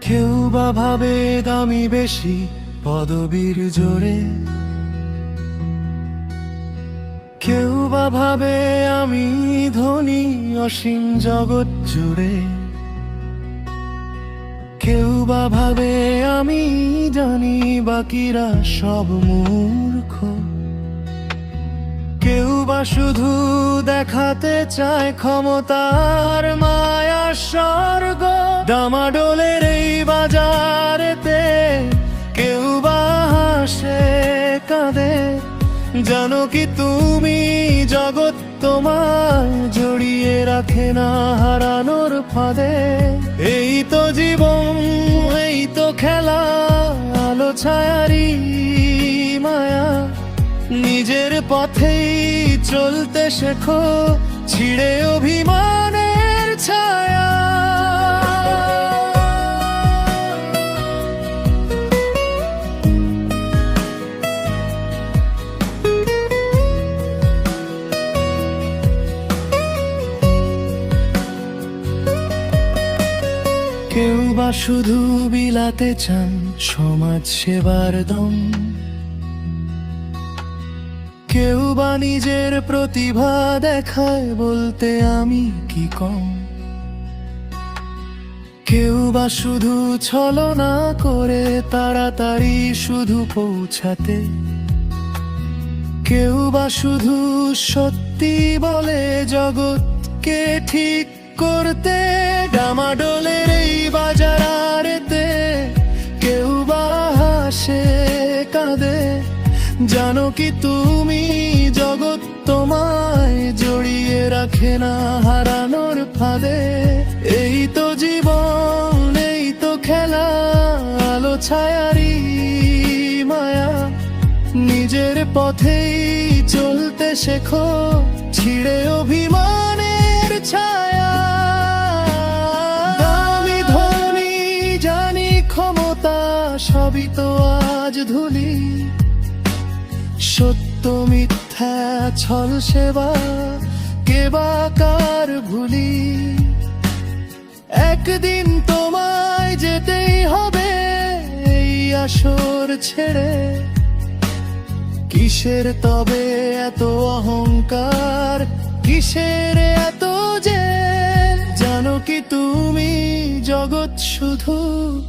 কেউ বা ভাবে দামি বেশি পদবীর জোরে। কেউ বা ভাবে আমি ধনী অসীম জগৎ জুড়ে। কেউ বা ভাবে আমি জানি বাকিরা সব মূর্খ। কেউ বা শুধু দেখাতে চায় ক্ষমতার মায়া স্বর্গ ডামাডোলের এই বাজারেতে কেউ বা হাসে, কাঁদে। জানো কি তুমি জগৎ তোমার জড়িয়ে রাখে না হারানোর ফাঁদে? এই তো জীবন, এই তো খেলা, আলো ছায়ারি মায়া। নিজের পথেই চলতে শেখো, ছিড়ে অভিমানের কেউ বা শুধু বিলাতে চান সমাজ সেবার দম। কেউ বা নিজের প্রতিভা দেখায় বলতে আমি কি কম। কেউ বা শুধু ছলনা করে তাড়াতাড়ি শুধু পৌঁছাতে। কেউ বা শুধু সত্যি বলে জগৎকে ঠিক করতে ডামাডোলের কাঁদে জানো কি তুমি জগৎ তোমায় জড়িয়ে রাখে না হারানোর ফাঁদে। এই তো জীবন, এই তো খেলা, আলো, ছায়ারি, মায়া। নিজের পথেই চলতে শেখো, ছিড়ে অভিমানের সবই তো আজ ধুলি সত্য মিথ্যা, ছল সেবা কেবা কার ভুলি। একদিন তোমায় যেতেই হবে এই আসর ছেড়ে। কিসের তবে এত অহংকার? কিসের এত যে? জানো কি তুমি জগৎ শুধু?